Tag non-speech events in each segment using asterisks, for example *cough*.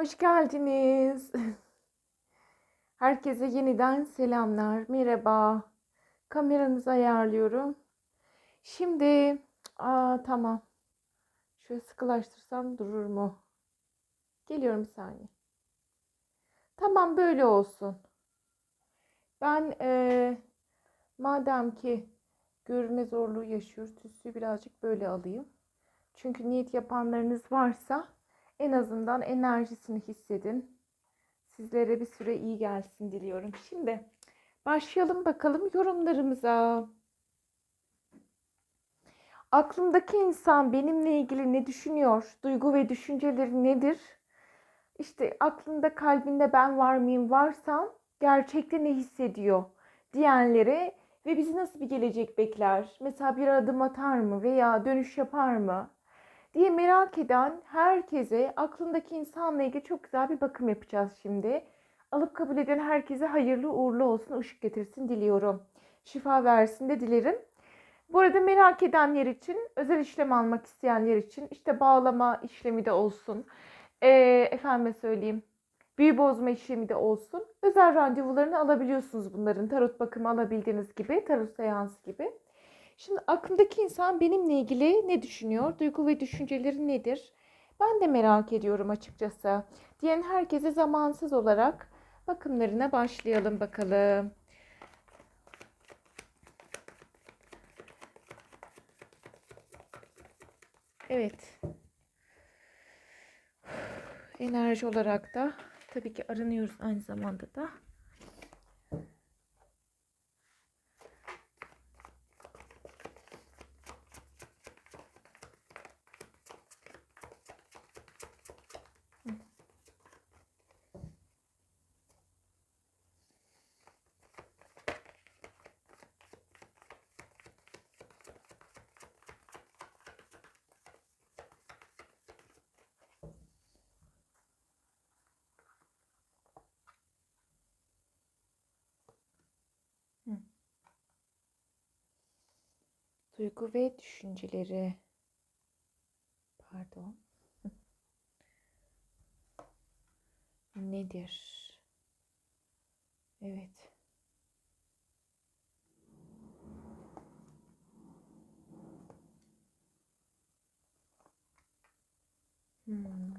Hoş geldiniz. *laughs* Herkese yeniden selamlar. Merhaba. Kameranızı ayarlıyorum. Şimdi, aa tamam. Şöyle sıkılaştırsam durur mu? Geliyorum bir saniye. Tamam böyle olsun. Ben eee, madem ki görme zorluğu yaşıyoruz, tütsüyü birazcık böyle alayım. Çünkü niyet yapanlarınız varsa en azından enerjisini hissedin. Sizlere bir süre iyi gelsin diliyorum. Şimdi başlayalım bakalım yorumlarımıza. Aklımdaki insan benimle ilgili ne düşünüyor? Duygu ve düşünceleri nedir? İşte aklında kalbinde ben var mıyım? Varsam gerçekte ne hissediyor? Diyenlere ve bizi nasıl bir gelecek bekler? Mesela bir adım atar mı veya dönüş yapar mı? Diye merak eden herkese aklındaki insanla ilgili çok güzel bir bakım yapacağız şimdi. Alıp kabul eden herkese hayırlı uğurlu olsun, ışık getirsin diliyorum. Şifa versin de dilerim. Bu arada merak edenler için, özel işlem almak isteyenler için işte bağlama işlemi de olsun. Ee, efendime söyleyeyim, büyü bozma işlemi de olsun. Özel randevularını alabiliyorsunuz bunların. Tarot bakımı alabildiğiniz gibi, tarot seansı gibi. Şimdi aklımdaki insan benimle ilgili ne düşünüyor? Duygu ve düşünceleri nedir? Ben de merak ediyorum açıkçası. Diyen herkese zamansız olarak bakımlarına başlayalım bakalım. Evet. Enerji olarak da tabii ki aranıyoruz aynı zamanda da. Duygu ve düşünceleri. Pardon. *laughs* Nedir? Evet. Hmm.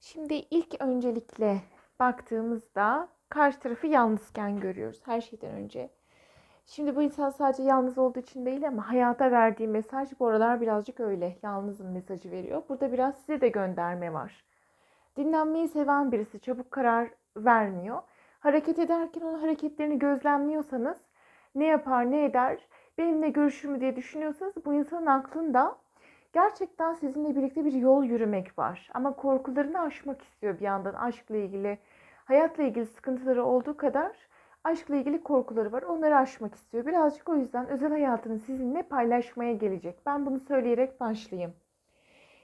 Şimdi ilk öncelikle baktığımızda karşı tarafı yalnızken görüyoruz her şeyden önce. Şimdi bu insan sadece yalnız olduğu için değil ama hayata verdiği mesaj bu aralar birazcık öyle. Yalnızım mesajı veriyor. Burada biraz size de gönderme var. Dinlenmeyi seven birisi çabuk karar vermiyor. Hareket ederken onun hareketlerini gözlemliyorsanız ne yapar ne eder benimle görüşür mü diye düşünüyorsanız bu insanın aklında gerçekten sizinle birlikte bir yol yürümek var. Ama korkularını aşmak istiyor bir yandan aşkla ilgili, hayatla ilgili sıkıntıları olduğu kadar aşkla ilgili korkuları var. Onları aşmak istiyor. Birazcık o yüzden özel hayatını sizinle paylaşmaya gelecek. Ben bunu söyleyerek başlayayım.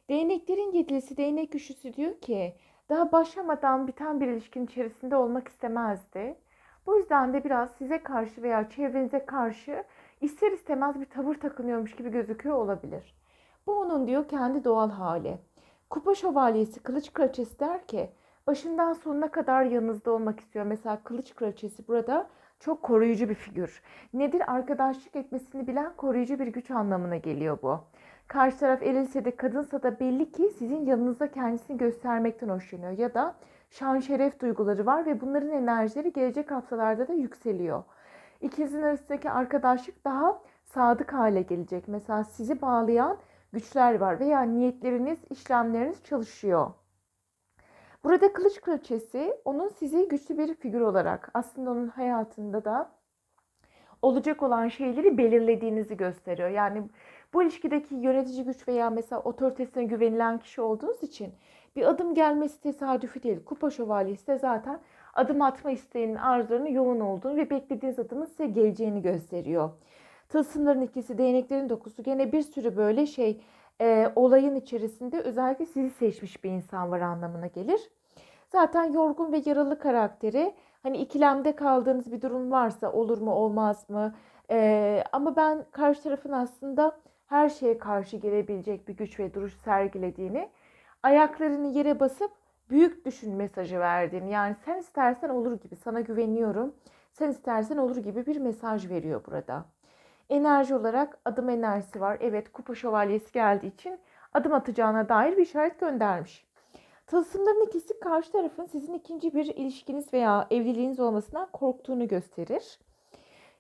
Değneklerin yedilisi, değnek güçlüsü diyor ki daha başlamadan biten bir ilişkin içerisinde olmak istemezdi. Bu yüzden de biraz size karşı veya çevrenize karşı ister istemez bir tavır takınıyormuş gibi gözüküyor olabilir. Bu onun diyor kendi doğal hali. Kupa şövalyesi, kılıç kraliçesi der ki başından sonuna kadar yanınızda olmak istiyor. Mesela kılıç kraliçesi burada çok koruyucu bir figür. Nedir? Arkadaşlık etmesini bilen koruyucu bir güç anlamına geliyor bu. Karşı taraf erilse de kadınsa da belli ki sizin yanınızda kendisini göstermekten hoşlanıyor. Ya da şan şeref duyguları var ve bunların enerjileri gelecek haftalarda da yükseliyor. İkinizin arasındaki arkadaşlık daha sadık hale gelecek. Mesela sizi bağlayan güçler var veya niyetleriniz, işlemleriniz çalışıyor. Burada kılıç kraliçesi onun sizi güçlü bir figür olarak aslında onun hayatında da olacak olan şeyleri belirlediğinizi gösteriyor. Yani bu ilişkideki yönetici güç veya mesela otoritesine güvenilen kişi olduğunuz için bir adım gelmesi tesadüfi değil. Kupa şövalyesi de zaten adım atma isteğinin arzularının yoğun olduğunu ve beklediğiniz adımın size geleceğini gösteriyor. Tılsımların ikisi, değneklerin dokusu gene bir sürü böyle şey e, olayın içerisinde özellikle sizi seçmiş bir insan var anlamına gelir. Zaten yorgun ve yaralı karakteri hani ikilemde kaldığınız bir durum varsa olur mu olmaz mı? E, ama ben karşı tarafın aslında her şeye karşı gelebilecek bir güç ve duruş sergilediğini ayaklarını yere basıp büyük düşün mesajı verdin. Yani sen istersen olur gibi sana güveniyorum. Sen istersen olur gibi bir mesaj veriyor burada. Enerji olarak adım enerjisi var. Evet kupa şövalyesi geldiği için adım atacağına dair bir işaret göndermiş. Tılsımların ikisi karşı tarafın sizin ikinci bir ilişkiniz veya evliliğiniz olmasından korktuğunu gösterir.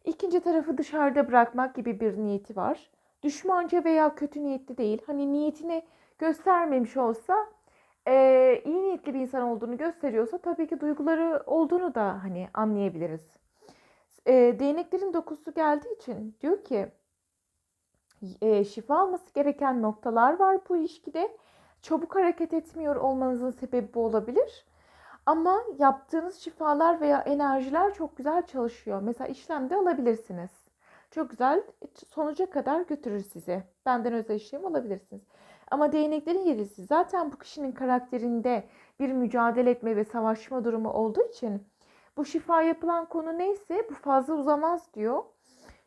İkinci tarafı dışarıda bırakmak gibi bir niyeti var. Düşmanca veya kötü niyetli değil. Hani niyetini göstermemiş olsa e, iyi niyetli bir insan olduğunu gösteriyorsa tabii ki duyguları olduğunu da hani anlayabiliriz. E, değneklerin dokusu geldiği için diyor ki e, şifa alması gereken noktalar var bu ilişkide. Çabuk hareket etmiyor olmanızın sebebi bu olabilir. Ama yaptığınız şifalar veya enerjiler çok güzel çalışıyor. Mesela işlemde alabilirsiniz. Çok güzel sonuca kadar götürür sizi. Benden özel işlem alabilirsiniz. Ama değneklerin yedisi zaten bu kişinin karakterinde bir mücadele etme ve savaşma durumu olduğu için bu şifa yapılan konu neyse bu fazla uzamaz diyor.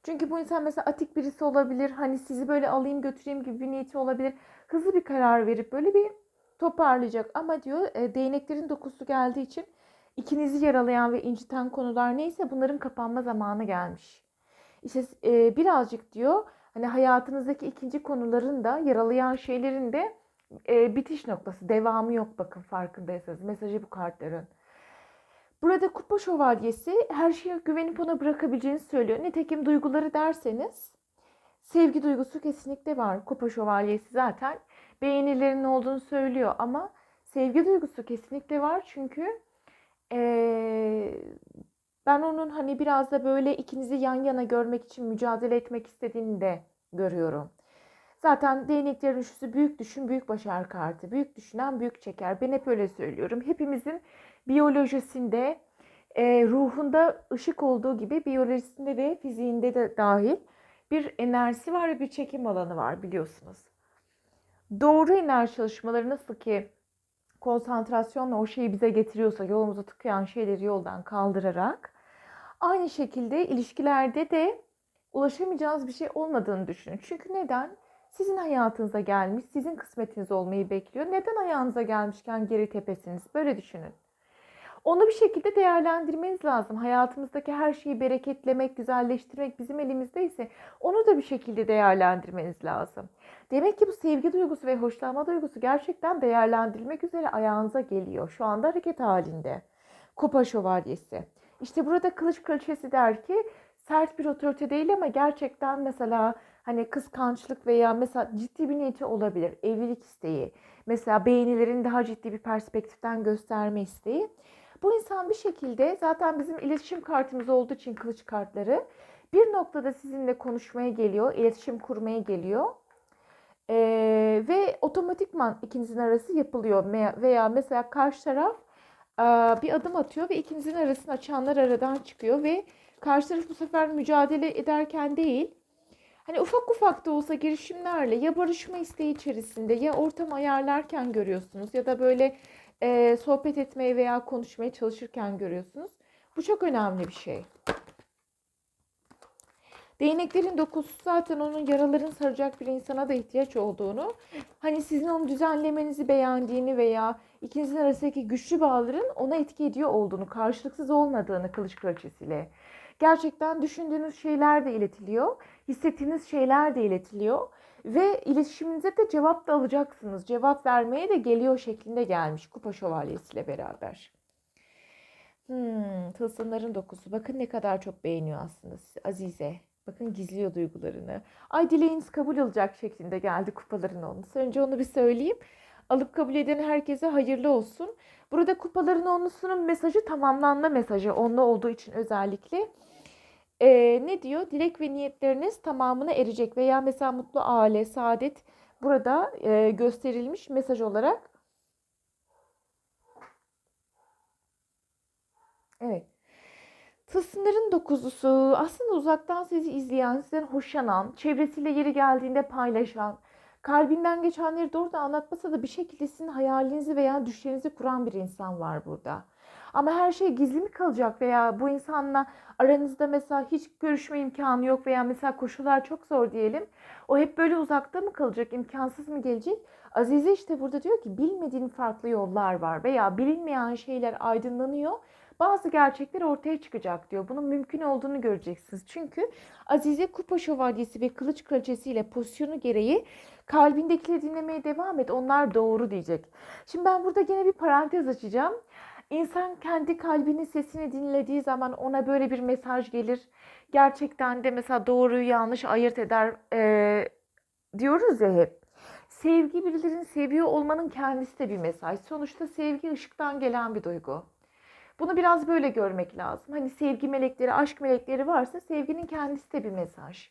Çünkü bu insan mesela atik birisi olabilir. Hani sizi böyle alayım götüreyim gibi bir niyeti olabilir. Hızlı bir karar verip böyle bir toparlayacak. Ama diyor e, değneklerin dokusu geldiği için ikinizi yaralayan ve inciten konular neyse bunların kapanma zamanı gelmiş. İşte e, birazcık diyor hani hayatınızdaki ikinci konuların da yaralayan şeylerin de e, bitiş noktası, devamı yok bakın farkındaysanız. Mesajı bu kartların. Burada kupa şövalyesi her şeye güvenip ona bırakabileceğini söylüyor. Nitekim duyguları derseniz sevgi duygusu kesinlikle var. Kupa şövalyesi zaten beğenilerin olduğunu söylüyor ama sevgi duygusu kesinlikle var çünkü ee, ben onun hani biraz da böyle ikinizi yan yana görmek için mücadele etmek istediğini de görüyorum. Zaten değneklerin üçlüsü büyük düşün, büyük başar kartı. Büyük düşünen büyük çeker. Ben hep öyle söylüyorum. Hepimizin biyolojisinde, e, ruhunda ışık olduğu gibi biyolojisinde ve fiziğinde de dahil bir enerjisi var ve bir çekim alanı var biliyorsunuz. Doğru enerji çalışmaları nasıl ki konsantrasyonla o şeyi bize getiriyorsa yolumuza tıkayan şeyleri yoldan kaldırarak aynı şekilde ilişkilerde de ulaşamayacağınız bir şey olmadığını düşünün. Çünkü neden? Sizin hayatınıza gelmiş, sizin kısmetiniz olmayı bekliyor. Neden ayağınıza gelmişken geri tepesiniz? Böyle düşünün. Onu bir şekilde değerlendirmeniz lazım. Hayatımızdaki her şeyi bereketlemek, güzelleştirmek bizim elimizdeyse onu da bir şekilde değerlendirmeniz lazım. Demek ki bu sevgi duygusu ve hoşlanma duygusu gerçekten değerlendirilmek üzere ayağınıza geliyor. Şu anda hareket halinde. Kupa şövalyesi. İşte burada kılıç kraliçesi der ki sert bir otorite değil ama gerçekten mesela hani kıskançlık veya mesela ciddi bir niyeti olabilir. Evlilik isteği. Mesela beğenilerin daha ciddi bir perspektiften gösterme isteği. Bu insan bir şekilde zaten bizim iletişim kartımız olduğu için kılıç kartları bir noktada sizinle konuşmaya geliyor, iletişim kurmaya geliyor. Ee, ve otomatikman ikinizin arası yapılıyor veya mesela karşı taraf e, bir adım atıyor ve ikinizin arasını açanlar aradan çıkıyor ve karşı taraf bu sefer mücadele ederken değil hani ufak ufak da olsa girişimlerle ya barışma isteği içerisinde ya ortam ayarlarken görüyorsunuz ya da böyle e, sohbet etmeye veya konuşmaya çalışırken görüyorsunuz. Bu çok önemli bir şey. Değneklerin dokusu zaten onun yaralarını saracak bir insana da ihtiyaç olduğunu, hani sizin onu düzenlemenizi beğendiğini veya ikinizin arasındaki güçlü bağların ona etki ediyor olduğunu, karşılıksız olmadığını kılıç kraliçesiyle. Gerçekten düşündüğünüz şeyler de iletiliyor, hissettiğiniz şeyler de iletiliyor ve iletişiminize de cevap da alacaksınız. Cevap vermeye de geliyor şeklinde gelmiş Kupa Şövalyesiyle beraber. Hmm, tılsımların dokusu. Bakın ne kadar çok beğeniyor aslında Azize. Bakın gizliyor duygularını. Ay dileğiniz kabul olacak şeklinde geldi kupaların onlusu. Önce onu bir söyleyeyim. Alıp kabul eden herkese hayırlı olsun. Burada kupaların onlusunun mesajı tamamlanma mesajı. Onlu olduğu için özellikle. Ee, ne diyor? Dilek ve niyetleriniz tamamına erecek. Veya mesela mutlu aile, saadet burada e, gösterilmiş mesaj olarak. Evet. Tılsımların dokuzusu aslında uzaktan sizi izleyen, sizden hoşlanan, çevresiyle yeri geldiğinde paylaşan, kalbinden geçenleri doğrudan anlatmasa da bir şekilde sizin hayalinizi veya düşlerinizi kuran bir insan var burada. Ama her şey gizli mi kalacak veya bu insanla aranızda mesela hiç görüşme imkanı yok veya mesela koşullar çok zor diyelim. O hep böyle uzakta mı kalacak, imkansız mı gelecek? Azize işte burada diyor ki bilmediğin farklı yollar var veya bilinmeyen şeyler aydınlanıyor. Bazı gerçekler ortaya çıkacak diyor. Bunun mümkün olduğunu göreceksiniz. Çünkü Azize Kupa Şövalyesi ve Kılıç Kraliçesi ile pozisyonu gereği kalbindekileri dinlemeye devam et. Onlar doğru diyecek. Şimdi ben burada gene bir parantez açacağım. İnsan kendi kalbinin sesini dinlediği zaman ona böyle bir mesaj gelir. Gerçekten de mesela doğruyu yanlış ayırt eder ee, diyoruz ya hep. Sevgi birilerini seviyor olmanın kendisi de bir mesaj. Sonuçta sevgi ışıktan gelen bir duygu. Bunu biraz böyle görmek lazım. Hani sevgi melekleri, aşk melekleri varsa sevginin kendisi de bir mesaj.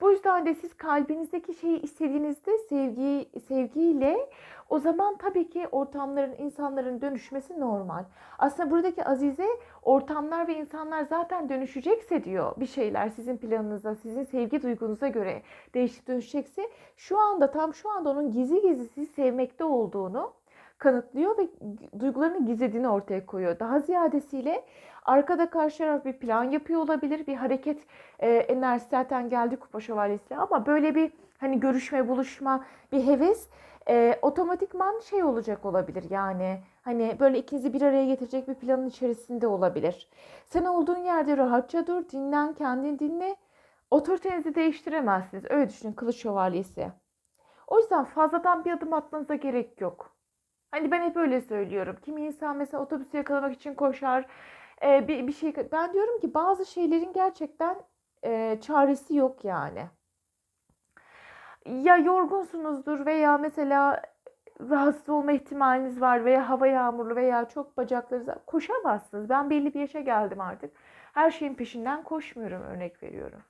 Bu yüzden de siz kalbinizdeki şeyi istediğinizde sevgi sevgiyle o zaman tabii ki ortamların, insanların dönüşmesi normal. Aslında buradaki Azize ortamlar ve insanlar zaten dönüşecekse diyor bir şeyler sizin planınıza, sizin sevgi duygunuza göre değişip dönüşecekse şu anda tam şu anda onun gizli gizli sizi sevmekte olduğunu kanıtlıyor ve duygularını gizlediğini ortaya koyuyor. Daha ziyadesiyle arkada karşı taraf bir plan yapıyor olabilir. Bir hareket e, enerjisi zaten geldi Kupa Şövalyesi'yle ama böyle bir hani görüşme, buluşma, bir heves e, otomatikman şey olacak olabilir yani. Hani böyle ikinizi bir araya getirecek bir planın içerisinde olabilir. Sen olduğun yerde rahatça dur, dinlen, kendini dinle. Otoritenizi değiştiremezsiniz. Öyle düşünün Kılıç Şövalyesi. O yüzden fazladan bir adım atmanıza gerek yok. Hani ben hep öyle söylüyorum. Kimi insan mesela otobüsü yakalamak için koşar. Ee, bir, bir şey ben diyorum ki bazı şeylerin gerçekten e, çaresi yok yani. Ya yorgunsunuzdur veya mesela rahatsız olma ihtimaliniz var veya hava yağmurlu veya çok bacaklarınız koşamazsınız. Ben belli bir yaşa geldim artık. Her şeyin peşinden koşmuyorum örnek veriyorum.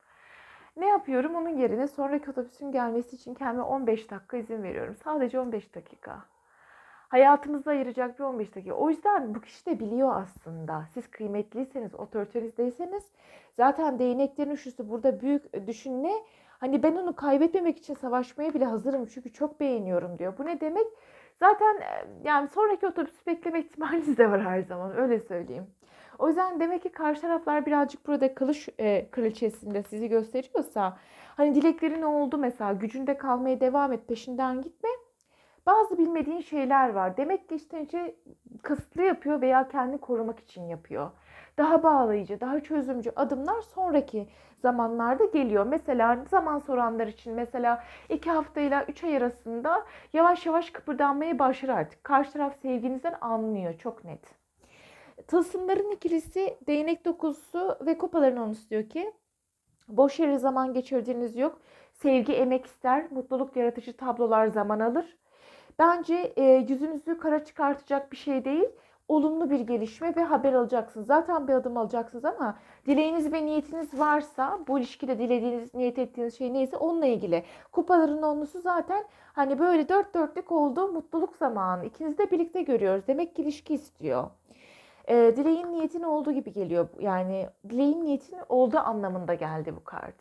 Ne yapıyorum? Onun yerine sonraki otobüsün gelmesi için kendime 15 dakika izin veriyorum. Sadece 15 dakika hayatımızda ayıracak bir 15 dakika. O yüzden bu kişi de biliyor aslında. Siz kıymetliyseniz, otoritenizdeyseniz zaten değneklerin üçlüsü burada büyük düşün ne? Hani ben onu kaybetmemek için savaşmaya bile hazırım çünkü çok beğeniyorum diyor. Bu ne demek? Zaten yani sonraki otobüsü bekleme ihtimaliniz de var her zaman öyle söyleyeyim. O yüzden demek ki karşı taraflar birazcık burada kılıç e, kraliçesinde sizi gösteriyorsa hani dileklerin oldu mesela gücünde kalmaya devam et peşinden gitme bazı bilmediğin şeyler var. Demek ki işte önce kısıtlı yapıyor veya kendini korumak için yapıyor. Daha bağlayıcı, daha çözümcü adımlar sonraki zamanlarda geliyor. Mesela zaman soranlar için mesela iki haftayla üç ay arasında yavaş yavaş kıpırdanmaya başlar artık. Karşı taraf sevginizden anlıyor çok net. Tılsımların ikilisi değnek dokuzusu ve kupaların onusu diyor ki boş yere zaman geçirdiğiniz yok. Sevgi emek ister, mutluluk yaratıcı tablolar zaman alır. Bence e, yüzünüzü kara çıkartacak bir şey değil. Olumlu bir gelişme ve haber alacaksınız. Zaten bir adım alacaksınız ama dileğiniz ve niyetiniz varsa bu ilişkide dilediğiniz, niyet ettiğiniz şey neyse onunla ilgili. Kupaların onlusu zaten hani böyle dört dörtlük oldu mutluluk zamanı. İkinizi de birlikte görüyoruz. Demek ki ilişki istiyor. E, dileğin niyetin olduğu gibi geliyor. Yani dileğin niyetin olduğu anlamında geldi bu kart.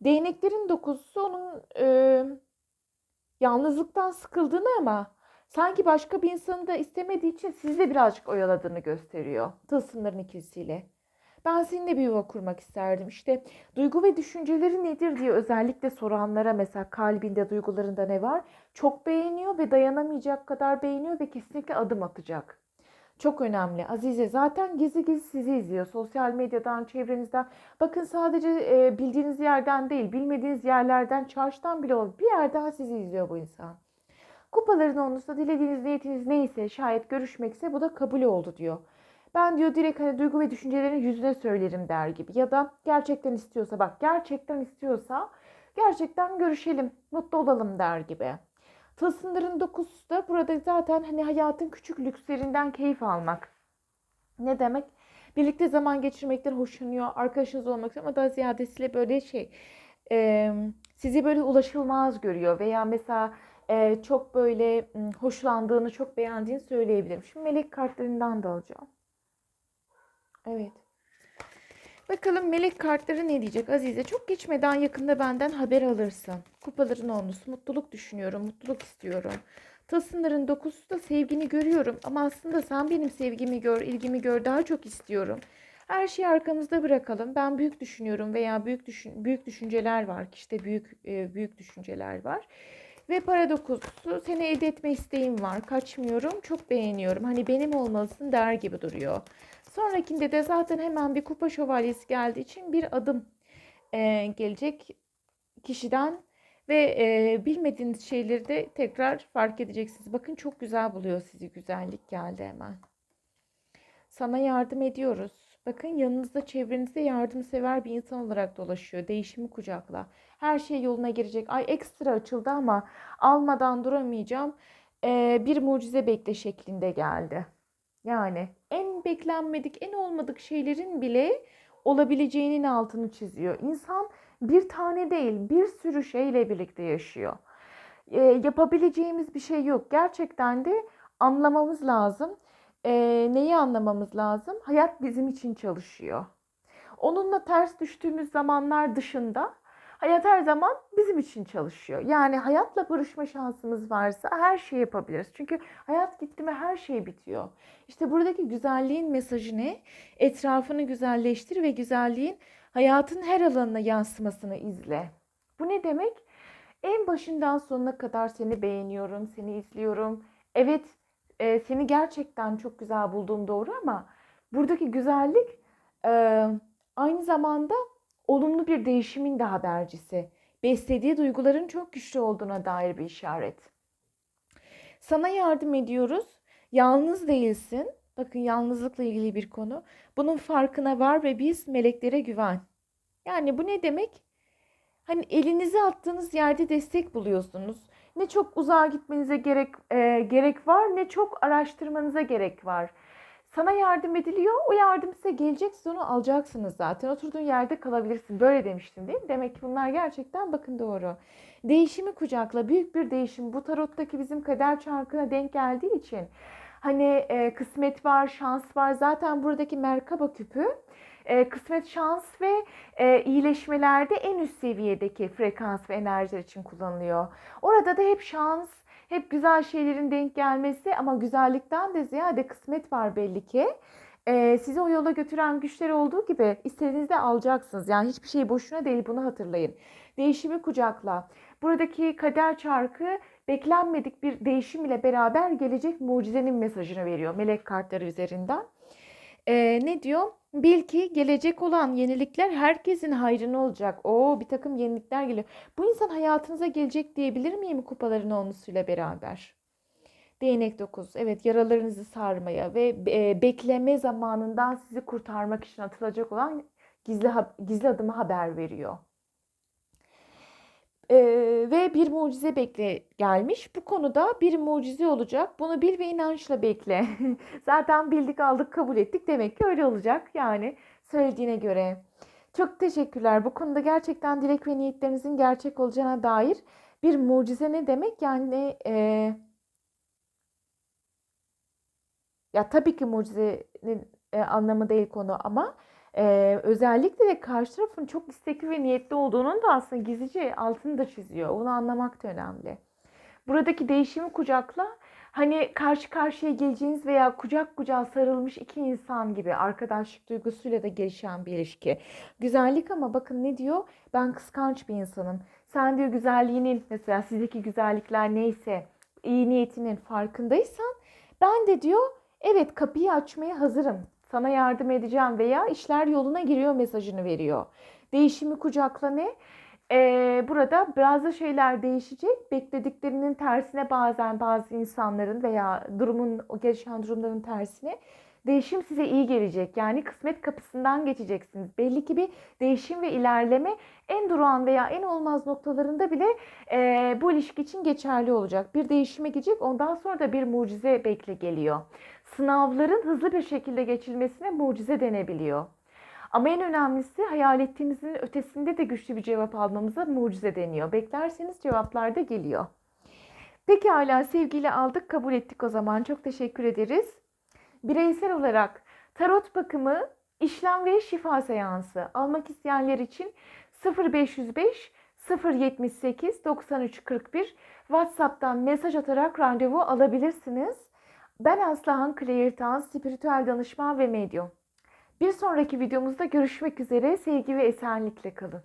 Değneklerin dokuzusu onun... E, yalnızlıktan sıkıldığını ama sanki başka bir insanı da istemediği için sizi de birazcık oyaladığını gösteriyor. Tılsımların ikilisiyle. Ben seninle bir yuva kurmak isterdim. İşte duygu ve düşünceleri nedir diye özellikle soranlara mesela kalbinde duygularında ne var? Çok beğeniyor ve dayanamayacak kadar beğeniyor ve kesinlikle adım atacak. Çok önemli. Azize zaten gizli gizli sizi izliyor. Sosyal medyadan, çevrenizden. Bakın sadece e, bildiğiniz yerden değil, bilmediğiniz yerlerden, çarşıdan bile olur. Bir yerden sizi izliyor bu insan. Kupaların onlusu dilediğiniz niyetiniz neyse şayet görüşmekse bu da kabul oldu diyor. Ben diyor direkt hani duygu ve düşüncelerini yüzüne söylerim der gibi. Ya da gerçekten istiyorsa bak gerçekten istiyorsa gerçekten görüşelim, mutlu olalım der gibi. Tılsımların dokusu da burada zaten hani hayatın küçük lükslerinden keyif almak. Ne demek? Birlikte zaman geçirmekten hoşlanıyor, arkadaşınız olmak ama daha ziyadesiyle böyle şey e, sizi böyle ulaşılmaz görüyor veya mesela e, çok böyle hoşlandığını, çok beğendiğini söyleyebilirim. Şimdi melek kartlarından da alacağım. Evet. Bakalım melek kartları ne diyecek Azize? Çok geçmeden yakında benden haber alırsın. Kupaların olmuş. Mutluluk düşünüyorum. Mutluluk istiyorum. Tasınların dokusu da sevgini görüyorum. Ama aslında sen benim sevgimi gör, ilgimi gör. Daha çok istiyorum. Her şeyi arkamızda bırakalım. Ben büyük düşünüyorum veya büyük düşün, büyük düşünceler var. İşte büyük e, büyük düşünceler var. Ve para dokusu seni elde etme isteğim var. Kaçmıyorum. Çok beğeniyorum. Hani benim olmalısın der gibi duruyor. Sonrakinde de zaten hemen bir kupa şövalyesi geldiği için bir adım e, gelecek kişiden ve e, bilmediğiniz şeyleri de tekrar fark edeceksiniz. Bakın çok güzel buluyor sizi. Güzellik geldi hemen. Sana yardım ediyoruz. Bakın yanınızda çevrenizde yardımsever bir insan olarak dolaşıyor. Değişimi kucakla. Her şey yoluna girecek. Ay ekstra açıldı ama almadan duramayacağım. Ee, bir mucize bekle şeklinde geldi. Yani en beklenmedik, en olmadık şeylerin bile olabileceğinin altını çiziyor. İnsan bir tane değil, bir sürü şeyle birlikte yaşıyor. Ee, yapabileceğimiz bir şey yok. Gerçekten de anlamamız lazım. Ee, neyi anlamamız lazım? Hayat bizim için çalışıyor. Onunla ters düştüğümüz zamanlar dışında hayat her zaman bizim için çalışıyor. Yani hayatla barışma şansımız varsa her şeyi yapabiliriz. Çünkü hayat gitti mi her şey bitiyor. İşte buradaki güzelliğin mesajı ne? Etrafını güzelleştir ve güzelliğin hayatın her alanına yansımasını izle. Bu ne demek? En başından sonuna kadar seni beğeniyorum, seni izliyorum. Evet, e, seni gerçekten çok güzel bulduğum doğru ama buradaki güzellik e, aynı zamanda olumlu bir değişimin de habercisi. Beslediği duyguların çok güçlü olduğuna dair bir işaret. Sana yardım ediyoruz. Yalnız değilsin. Bakın yalnızlıkla ilgili bir konu. Bunun farkına var ve biz meleklere güven. Yani bu ne demek? Hani elinizi attığınız yerde destek buluyorsunuz. Ne çok uzağa gitmenize gerek e, gerek var, ne çok araştırmanıza gerek var. Sana yardım ediliyor. O yardım size gelecek. Siz onu alacaksınız zaten. Oturduğun yerde kalabilirsin. Böyle demiştim değil mi? Demek ki bunlar gerçekten bakın doğru. Değişimi kucakla. Büyük bir değişim. Bu tarottaki bizim kader çarkına denk geldiği için. Hani e, kısmet var, şans var. Zaten buradaki Merkaba küpü e, kısmet, şans ve e, iyileşmelerde en üst seviyedeki frekans ve enerjiler için kullanılıyor. Orada da hep şans, hep güzel şeylerin denk gelmesi ama güzellikten de ziyade kısmet var belli ki. Ee, sizi o yola götüren güçler olduğu gibi istediğinizde alacaksınız. Yani hiçbir şey boşuna değil bunu hatırlayın. Değişimi kucakla. Buradaki kader çarkı beklenmedik bir değişim ile beraber gelecek mucizenin mesajını veriyor melek kartları üzerinden. Ee, ne diyor? Bil ki gelecek olan yenilikler herkesin hayrına olacak. Oo bir takım yenilikler geliyor. Bu insan hayatınıza gelecek diyebilir miyim kupaların olmasıyla beraber? Değnek 9. Evet yaralarınızı sarmaya ve e, bekleme zamanından sizi kurtarmak için atılacak olan gizli gizli adımı haber veriyor. Ee, ve bir mucize bekle gelmiş. Bu konuda bir mucize olacak. Bunu bil ve inançla bekle. *laughs* Zaten bildik aldık kabul ettik. Demek ki öyle olacak. Yani söylediğine göre. Çok teşekkürler. Bu konuda gerçekten dilek ve niyetlerinizin gerçek olacağına dair bir mucize ne demek? Yani e, ya tabii ki mucizenin e, anlamı değil konu ama ee, özellikle de karşı tarafın çok istekli ve niyetli olduğunun da aslında gizlice altını da çiziyor. Onu anlamak da önemli. Buradaki değişimi kucakla hani karşı karşıya geleceğiniz veya kucak kucağa sarılmış iki insan gibi arkadaşlık duygusuyla da gelişen bir ilişki. Güzellik ama bakın ne diyor? Ben kıskanç bir insanım. Sen diyor güzelliğinin mesela sizdeki güzellikler neyse iyi niyetinin farkındaysan ben de diyor evet kapıyı açmaya hazırım sana yardım edeceğim veya işler yoluna giriyor mesajını veriyor. Değişimi kucakla ne? Ee, burada bazı şeyler değişecek. Beklediklerinin tersine bazen bazı insanların veya durumun, o gelişen durumların tersine değişim size iyi gelecek. Yani kısmet kapısından geçeceksiniz. Belli ki bir değişim ve ilerleme en durağan veya en olmaz noktalarında bile e, bu ilişki için geçerli olacak. Bir değişime gidecek ondan sonra da bir mucize bekle geliyor sınavların hızlı bir şekilde geçilmesine mucize denebiliyor. Ama en önemlisi hayal ettiğimizin ötesinde de güçlü bir cevap almamıza mucize deniyor. Beklerseniz cevaplar da geliyor. Peki hala sevgiyle aldık, kabul ettik o zaman. Çok teşekkür ederiz. Bireysel olarak tarot bakımı İşlem ve şifa seansı almak isteyenler için 0505 078 93 41 WhatsApp'tan mesaj atarak randevu alabilirsiniz. Ben Aslıhan Clairtan, spiritüel danışman ve medyum. Bir sonraki videomuzda görüşmek üzere. Sevgi ve esenlikle kalın.